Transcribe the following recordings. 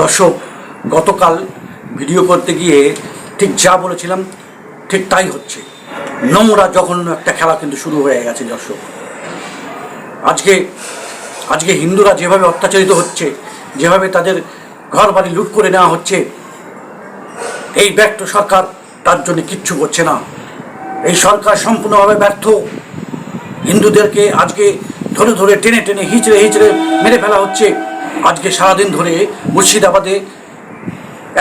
দর্শক, গতকাল ভিডিও করতে গিয়ে ঠিক যা বলেছিলাম, ঠিক তাই হচ্ছে। নোংরা, জঘন্য একটা খেলা কিন্তু শুরু হয়ে গেছে দর্শক। আজকে আজকে হিন্দুরা যেভাবে অত্যাচারিত হচ্ছে, যেভাবে তাদের ঘর বাড়ি লুট করে নেওয়া হচ্ছে, এই ব্যর্থ সরকার তার জন্য কিচ্ছু করছে না। এই সরকার সম্পূর্ণভাবে ব্যর্থ। হিন্দুদেরকে আজকে ধরে ধরে টেনে টেনে হিচড়ে হিচড়ে মেরে ফেলা হচ্ছে। আজকে সারাদিন ধরে মুর্শিদাবাদে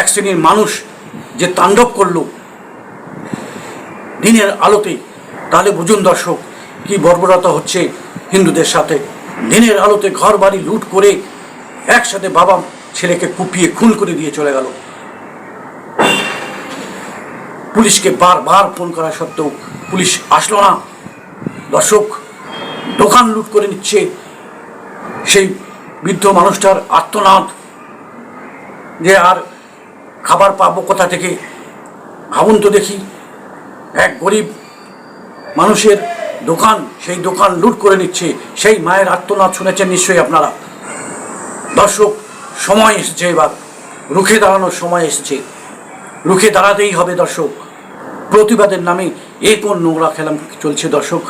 এক শ্রেণির মানুষ যে তাণ্ডব করল দিনের আলোতে, তাহলে বুঝুন দর্শক, কি বর্বরতা হচ্ছে হিন্দুদের সাথে। দিনের আলোতে ঘর বাড়ি লুট করে একসাথে বাবা ছেলেকে কুপিয়ে খুন করে দিয়ে চলে গেল। পুলিশকে বারবার ফোন করা সত্ত্বেও পুলিশ আসলো না। দর্শক, দোকান লুট করে নিচ্ছে সেই বৃদ্ধ মানুষটার আত্মনাদ যে আর খাবার পাবো কোথা থেকে? ভাবুন তো দেখি, এক গরিব মানুষের দোকান, সেই দোকান লুট করে নিচ্ছে, সেই মায়ের আত্মনাদ শুনেছেন নিশ্চয়ই আপনারা? দর্শক, সময় এসেছে এবার, রুখে দাঁড়ানোর সময় এসেছে। রুখে দাঁড়াতেই হবে দর্শক। প্রতিবাদের নামে এ কোন নোংরা খেলা চলছে দর্শক?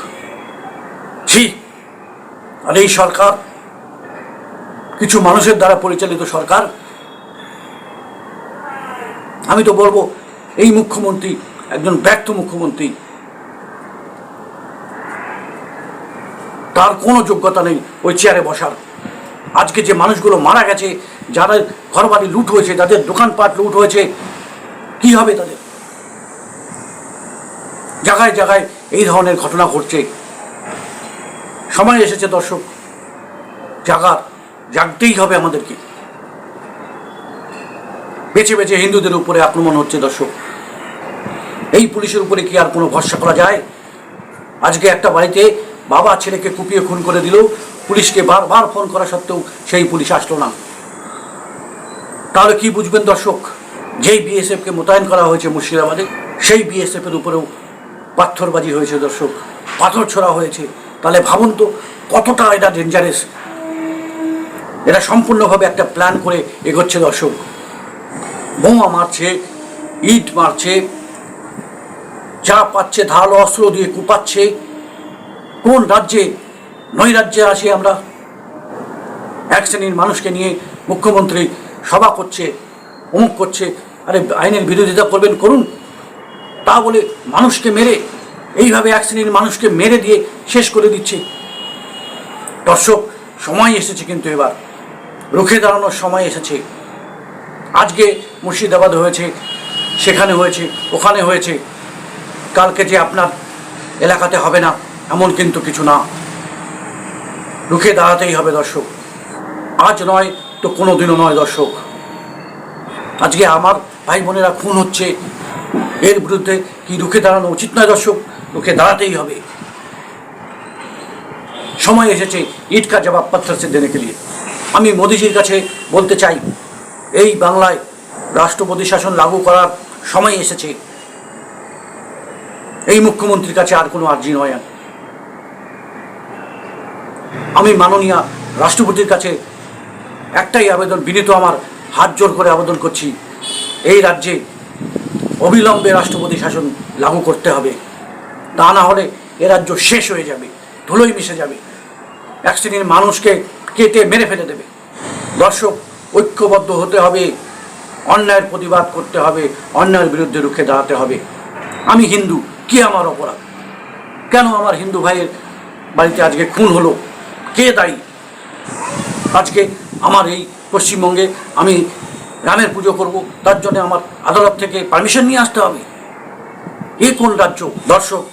ছি, আর এই সরকার কিছু মানুষের দ্বারা পরিচালিত সরকার। আমি তো বলব, এই মুখ্যমন্ত্রী একজন ব্যর্থ মুখ্যমন্ত্রী। তার কোনো যোগ্যতা নেই ওই চেয়ারে বসার। আজকে যে মানুষগুলো মারা গেছে যারা ঘরবাড়ি লুট হয়েছে, যাদের দোকানপাট লুট হয়েছে, কি হবে তাদের? জায়গায় জায়গায় এই ধরনের ঘটনা ঘটছে। সময় এসেছে দর্শক, জাগার। জাগতেই হবে আমাদেরকে। বেছে বেছে হিন্দুদের উপরে আক্রমণ হচ্ছে দর্শক। এই পুলিশের উপরে কি আর কোনো ভরসা করা যায়? আজকে একটা বাড়িতে বাবা ছেলেকে কুপিয়ে খুন করে দিল, পুলিশকে বারবার ফোন করা সত্ত্বেও সেই পুলিশ আসলো না। তাহলে কি বুঝবেন দর্শক? যেই বিএসএফকে মোতায়েন করা হয়েছে মুর্শিদাবাদে, সেই বিএসএফ এর উপরেও পাথরবাজি হয়েছে দর্শক। পাথর ছোড়া হয়েছে। তাহলে ভাবুন তো, কতটা এটা ডেঞ্জারাস এটা সম্পূর্ণভাবে একটা প্ল্যান করে এগোচ্ছে দর্শক। বোমা মারছে, ইট মারছে, যা পাচ্ছে ধারালো অস্ত্র দিয়ে কুপাচ্ছে। কোন রাজ্যে নয় রাজ্যে আসি আমরা? এক শ্রেণির মানুষকে নিয়ে মুখ্যমন্ত্রী সভা করছে, অমুক করছে। আরে, আইনের বিরোধিতা করবেন, করুন। তা বলে মানুষকে মেরে, এইভাবে এক শ্রেণির মানুষকে মেরে দিয়ে শেষ করে দিচ্ছে। দর্শক, সময় এসেছে কিন্তু এবার। রুখে দাঁড়ানোর সময় এসেছে। আজকে মুর্শিদাবাদ হয়েছে, সেখানে হয়েছে, ওখানে হয়েছে। কালকে যে আপনার এলাকাতে হবে না, এমন কিন্তু কিছু না। রুখে দাঁড়াতেই হবে দর্শক। আজ নয় তো কোনো দিনও নয় দর্শক। আজকে আমার ভাই বোনেরা খুন হচ্ছে। এর বিরুদ্ধে কি রুখে দাঁড়ানো উচিত নয় দর্শক? রুখে দাঁড়াতেই হবে। সময় এসেছে ইট কা জবাব পত্থর সে দেনে কে আমি মোদিজির কাছে বলতে চাই, এই বাংলায় রাষ্ট্রপতি শাসন লাগু করার সময় এসেছে। এই মুখ্যমন্ত্রীর কাছে আর কোনো আর্জি নয়। আমি মাননীয় রাষ্ট্রপতির কাছে একটাই আবেদন, বিনীত আমার হাত জোর করে আবেদন করছি, এই রাজ্যে অবিলম্বে রাষ্ট্রপতি শাসন লাগু করতে হবে। তা না হলে এ রাজ্য শেষ হয়ে যাবে ধুলোই মিশে যাবে। এক শ্রেণির মানুষকে কেটে মেরে ফেলে দেবে। দর্শক, ঐক্যবদ্ধ হতে হবে, অন্যায়ের প্রতিবাদ করতে হবে, অন্যায়ের বিরুদ্ধে রুখে দাঁড়াতে হবে। আমি হিন্দু, কি আমার অপরাধ? কেন আমার হিন্দু ভাইয়ের বাড়িতে আজকে খুন হলো? কে দায়ী? আজকে আমার এই পশ্চিমবঙ্গে আমি রামের পুজো করব, তার জন্য আমার আদালত থেকে পারমিশন নিয়ে আসতে হবে। এ কোন রাজ্য? দর্শক,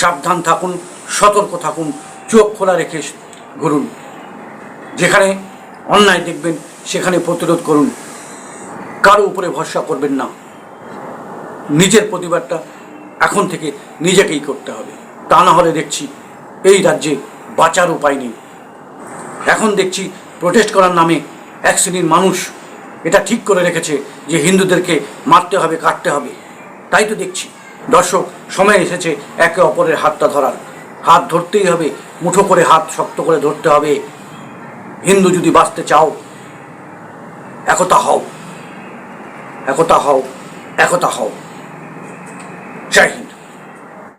সাবধান থাকুন, সতর্ক থাকুন, চোখ খোলা রেখে ঘুরুন। যেখানে অন্যায় দেখবেন, সেখানে প্রতিরোধ করুন। কারও উপরে ভরসা করবেন না। নিজের প্রতিবাদটা এখন থেকে নিজেকেই করতে হবে। তা না হলে দেখছি এই রাজ্যে বাঁচার উপায় নেই। এখন দেখছি প্রোটেস্ট করার নামে এক শ্রেণির মানুষ এটা ঠিক করে রেখেছে যে হিন্দুদেরকে মারতে হবে, কাটতে হবে। তাই তো দেখছি। দর্শক, সময় এসেছে একে অপরের হাতটা ধরার। হাত ধরতেই হবে, মুঠো করে হাত শক্ত করে ধরতে হবে। হিন্দু যদি বাঁচতে চাও একতা হও একতা হও একতা হও। হিন্দ।